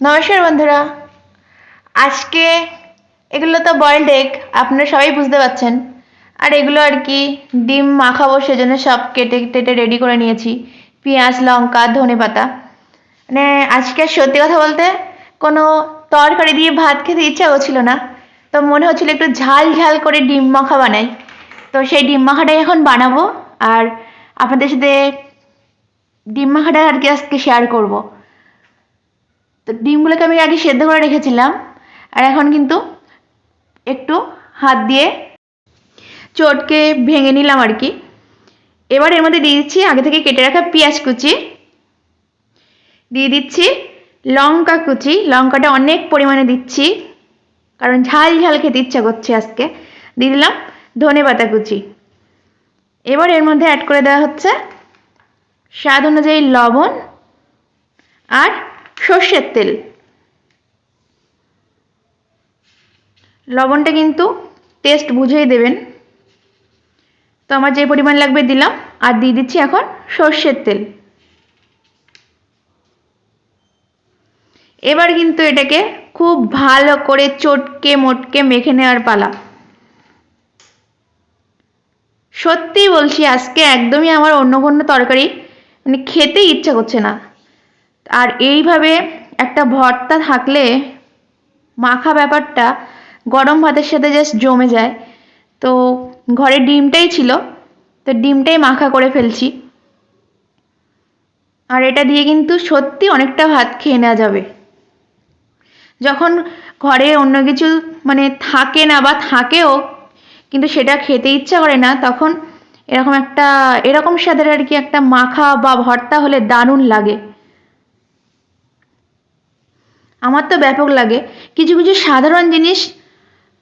নমস্কার বন্ধুরা। আজকে এগুলো তো বয়েলড এগ আপনারা সবাই বুঝতে পারছেন। আর এগুলো আর কি ডিম মাখাবো সেজন্য সব কেটে কেটে রেডি করে নিয়েছি। পেঁয়াজ, লঙ্কা ধনে পাতা মানে আজকে সত্যি কথা বলতে কোনো তরকারি দিয়ে ভাত খেতে ইচ্ছা করছিল না। তো মনে হচ্ছিল একটু ঝাল ঝাল করে ডিম মাখা বানাই। তো সেই ডিম মাখাটাই এখন বানাবো। আর আপনাদের সাথে ডিম মাখাটা আর কি আজকে শেয়ার করব। তো ডিমগুলোকে আমি আগে সেদ্ধ করে রেখেছিলাম, আর এখন কিন্তু একটু হাত দিয়ে চটকে ভেঙে নিলাম আর কি। এবার এর মধ্যে দিয়ে দিচ্ছি আগে থেকে কেটে রাখা পেঁয়াজ কুচি। দিয়ে দিচ্ছি লঙ্কা কুচি, লঙ্কাটা অনেক পরিমাণে দিচ্ছি, কারণ ঝাল ঝাল খেতে ইচ্ছা করছে আজকে। দিয়ে দিলাম ধনে পাতা কুচি। এবার এর মধ্যে অ্যাড করে দেওয়া হচ্ছে স্বাদ অনুযায়ী লবণ আর সর্ষের তেল। লবণটা কিন্তু টেস্ট বুঝেই দেবেন। তো আমার যে পরিমাণ লাগবে দিলাম, আর দিয়ে দিচ্ছি এখন সর্ষের তেল। এবার কিন্তু এটাকে খুব ভালো করে চটকে মোটকে মেখে নেওয়ার পালা। সত্যি বলছি, আজকে একদমই আমার অন্য কোনো তরকারি মানে খেতে ইচ্ছা করছে না। আর এইভাবে একটা ভর্তা থাকলে মাখা ব্যাপারটা গরম ভাতের সাথে জাস্ট জমে যায়। তো ঘরে ডিমটাই ছিল, তো ডিমটাই মাখা করে ফেলছি। আর এটা দিয়ে কিন্তু সত্যি অনেকটা ভাত খেয়ে নেওয়া যাবে। যখন ঘরে অন্য কিছু মানে থাকে না বা থাকেও, কিন্তু সেটা খেতে ইচ্ছা করে না, তখন এরকম একটা, এরকম স্বাদের আর কি একটা মাখা বা ভর্তা হলে দারুণ লাগে। আমার তো ব্যাপক লাগে। কিছু কিছু সাধারণ জিনিস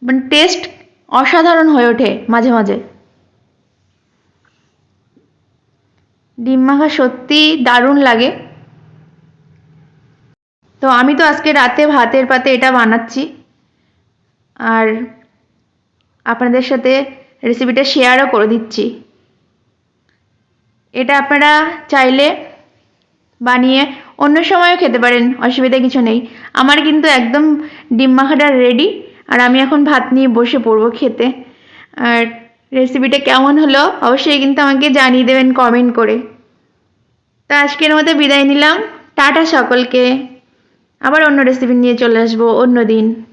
মানে টেস্ট অসাধারণ হয়ে ওঠে মাঝে মাঝে। ডিম মাখা সত্যি দারুণ লাগে। তো আমি তো আজকে রাতে ভাতের পাতে এটা বানাচ্ছি। আর আপনাদের সাথে রেসিপিটা শেয়ারও করে দিচ্ছি। এটা আপনারা চাইলে বানিয়ে অন্য সময়ও খেতে পারেন, অসুবিধা কিছু নেই। আমার কিন্তু একদম ডিম মাখাটা রেডি আর আমি এখন ভাত নিয়ে বসে পড়ব খেতে। আর রেসিপিটা কেমন হলো, অবশ্যই কিন্তু আমাকে জানিয়ে দেবেন কমেন্ট করে। তা আজকের মতো বিদায় নিলাম। টাটা সকলকে। আবার অন্য রেসিপি নিয়ে চলে আসব অন্য দিন